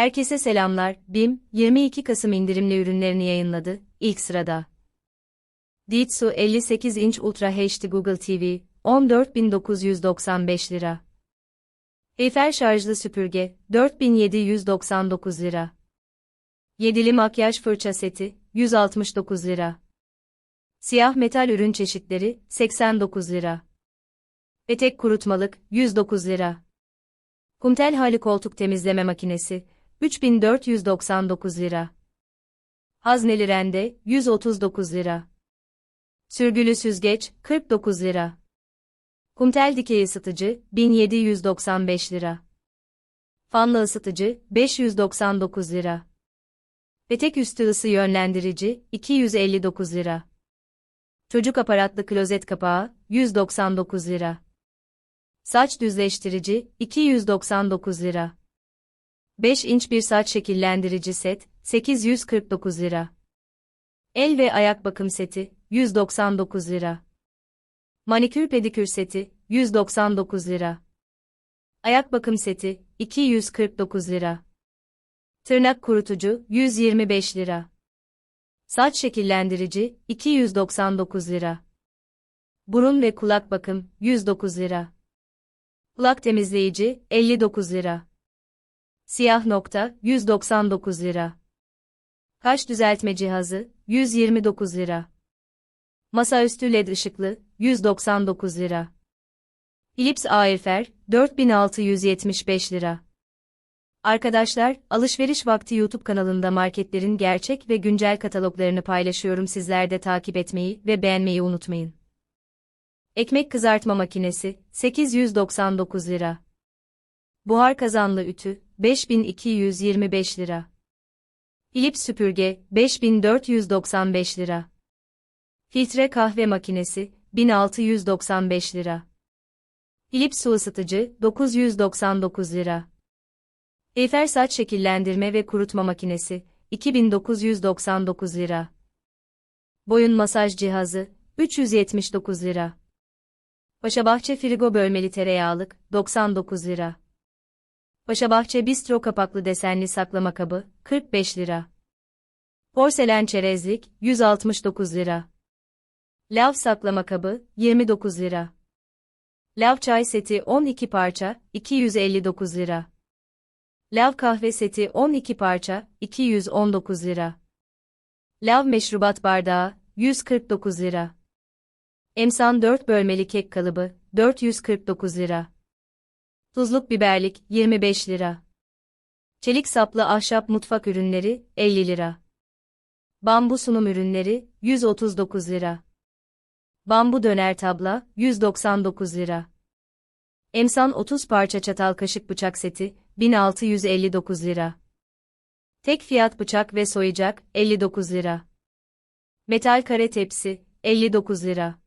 Herkese selamlar. BİM, 22 Kasım indirimli ürünlerini yayınladı. İlk sırada. Ditsu 58 inç Ultra HD Google TV, 14.995 lira. Eiffel şarjlı süpürge, 4799 lira. Yedili makyaj fırça seti, 169 lira. Siyah metal ürün çeşitleri, 89 lira. Petek kurutmalık, 109 lira. Kumtel hali koltuk temizleme makinesi, 3499 lira. Hazneli rende, 139 lira. Sürgülü süzgeç, 49 lira. Kumtel dikey ısıtıcı, 1795 lira. Fanlı ısıtıcı, 599 lira. Petek üstü ısı yönlendirici, 259 lira. Çocuk aparatlı klozet kapağı, 199 lira. Saç düzleştirici, 299 lira. 5 inç bir saç şekillendirici set, 849 lira. El ve ayak bakım seti, 199 lira. Manikür pedikür seti, 199 lira. Ayak bakım seti, 249 lira. Tırnak kurutucu, 125 lira. Saç şekillendirici, 299 lira. Burun ve kulak bakım, 109 lira. Kulak temizleyici, 59 lira. Siyah nokta, 199 lira. Kaş düzeltme cihazı, 129 lira. Masaüstü led ışıklı, 199 lira. Philips Airfer, 4675 lira. Arkadaşlar, alışveriş vakti YouTube kanalında marketlerin gerçek ve güncel kataloglarını paylaşıyorum. Sizler de takip etmeyi ve beğenmeyi unutmayın. Ekmek kızartma makinesi, 899 lira. Buhar kazanlı ütü, 5225 lira. Philips süpürge, 5495 lira. Filtre kahve makinesi, 1695 lira. Philips su ısıtıcı, 999 lira. Eiffel saç şekillendirme ve kurutma makinesi, 2999 lira. Boyun masaj cihazı, 379 lira. Paşabahçe frigo bölmeli tereyağlık, 99 lira. Paşabahçe bistro kapaklı desenli saklama kabı, 45 lira. Porselen çerezlik, 169 lira. Lav saklama kabı, 29 lira. Lav çay seti 12 parça, 259 lira. Lav kahve seti 12 parça, 219 lira. Lav meşrubat bardağı, 149 lira. Emsan 4 bölmeli kek kalıbı, 449 lira. Tuzluk biberlik, 25 lira. Çelik saplı ahşap mutfak ürünleri, 50 lira. Bambu sunum ürünleri, 139 lira. Bambu döner tabla, 199 lira. Emsan 30 parça çatal kaşık bıçak seti, 1659 lira. Tek fiyat bıçak ve soyacak, 59 lira. Metal kare tepsi, 59 lira.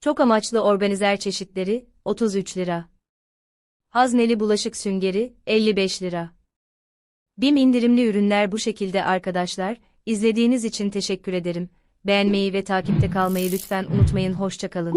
Çok amaçlı organizer çeşitleri, 33 lira. Hazneli bulaşık süngeri, 55 lira. BİM indirimli ürünler bu şekilde arkadaşlar, izlediğiniz için teşekkür ederim. Beğenmeyi ve takipte kalmayı lütfen unutmayın hoşçakalın.